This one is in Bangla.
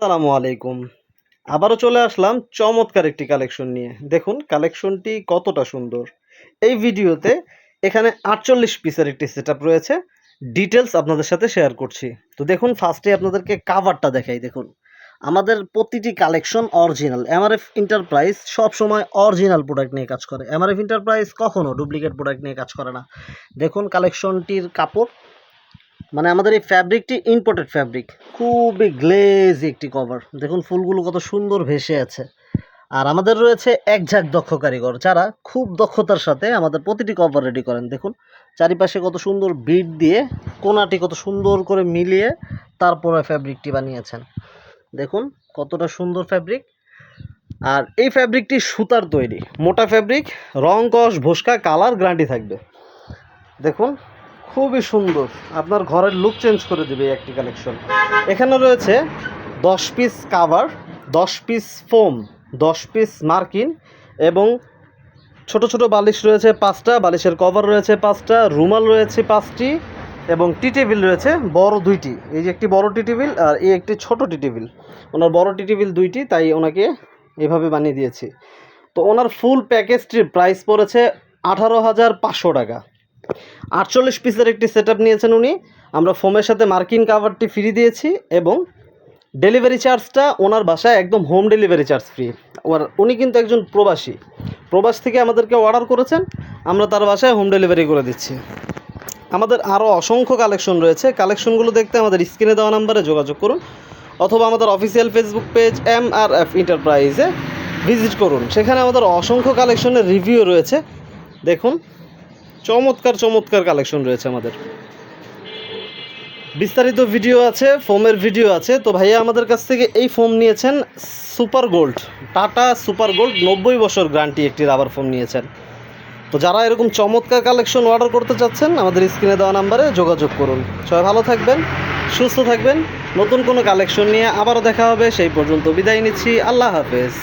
আসসালামু আলাইকুম। আবারও চলে আসলাম চমৎকার একটি কালেকশন নিয়ে। দেখুন কালেকশনটি কতটা সুন্দর। এই ভিডিওতে এখানে আটচল্লিশ পিসের একটি সেট রয়েছে। ডিটেলস আপনাদের সাথে শেয়ার করছি। তো দেখুন ফার্স্টে আপনাদেরকে কাভারটা দেখাই, দেখুন। আমাদের প্রতিটি কালেকশন অরিজিনাল এমআরএফ এন্টারপ্রাইজ সব সময় অরিজিনাল প্রোডাক্ট নিয়ে কাজ করে। এমআরএফ এন্টারপ্রাইজ কখনও ডুপ্লিকেট প্রোডাক্ট নিয়ে কাজ করে না। দেখুন কালেকশনটির কাপড় মানে আমাদের এই ফ্যাব্রিকটি ইম্পোর্টেড ফ্যাব্রিক খুবই গ্লেজ একটি কভার দেখুন ফুলগুলো কত সুন্দর ভেসে আছে। আর আমাদের রয়েছে এক ঝাঁক দক্ষ কারিগর, যারা খুব দক্ষতার সাথে আমাদের প্রতিটি কভার রেডি করেন। দেখুন, চারিপাশে কত সুন্দর বিট দিয়ে কোনাটি কত সুন্দর করে মিলিয়ে তারপরে ফ্যাব্রিকটি বানিয়েছেন। দেখুন, কতটা সুন্দর ফ্যাব্রিক আর এই ফ্যাব্রিকটি সুতার তৈরি। মোটা ফ্যাব্রিক রং কষ ভোসকা, কালার গ্যারান্টি থাকবে। দেখুন খুবই সুন্দর। আপনার ঘরের লুক চেঞ্জ করে দেবে একটি কালেকশন এখানে রয়েছে দশ পিস কাভার দশ পিস ফোম দশ পিস মার্কিন এবং ছোট ছোট বালিশ রয়েছে পাঁচটা, বালিশের কভার রয়েছে পাঁচটা, রুমাল রয়েছে পাঁচটি এবং টি টেবিল রয়েছে বড় দুইটি। এই যে একটি বড় টি টেবিল আর এই একটি ছোট টি টেবিল। ওনার বড় টি টেবিল দুইটি, তাই ওনাকে এভাবে বানিয়ে দিয়েছি। তো ওনার ফুল প্যাকেজটির প্রাইস পড়েছে আঠারো হাজার পাঁচশো টাকা। আটচল্লিশ পিসের একটি সেট নিয়েছেন উনি। আমরা ফোমের সাথে মার্কিন কাভারটি ফ্রি দিয়েছি এবং ডেলিভারি চার্জটা ওনার বাসায় একদম হোম ডেলিভারি চার্জ ফ্রি আর উনি কিন্তু একজন প্রবাসী। প্রবাস থেকে আমাদেরকে অর্ডার করেছেন। আমরা তার বাসায় হোম ডেলিভারি করে দিচ্ছি। আমাদের আরও অসংখ্য কালেকশন রয়েছে। কালেকশনগুলো দেখতে আমাদের স্ক্রিনে দেওয়া নাম্বারে যোগাযোগ করুন অথবা আমাদের official facebook page M R F এন্টারপ্রাইজে visit করুন। সেখানে আমাদের অসংখ্য কালেকশনের রিভিউ রয়েছে। দেখুন চমৎকার চমৎকার কালেকশন রয়েছে আমাদের। বিস্তারিত ভিডিও আছে ফোমের ভিডিও আছে। তো ভাইয়া আমাদের কাছ থেকে এই ফোম নিয়েছেন super gold Tata super gold নব্বই বছর গ্যারান্টি একটি রাবার ফোম নিয়েছেন। তো যারা এরকম চমৎকার কালেকশন অর্ডার করতে চাচ্ছেন, আমাদের স্ক্রিনে দেওয়া নাম্বারে যোগাযোগ করুন। সবাই ভালো থাকবেন, সুস্থ থাকবেন। নতুন কোনো কালেকশন নিয়ে আবারও দেখা হবে, সেই পর্যন্ত বিদায় নিচ্ছি। আল্লাহ হাফেজ।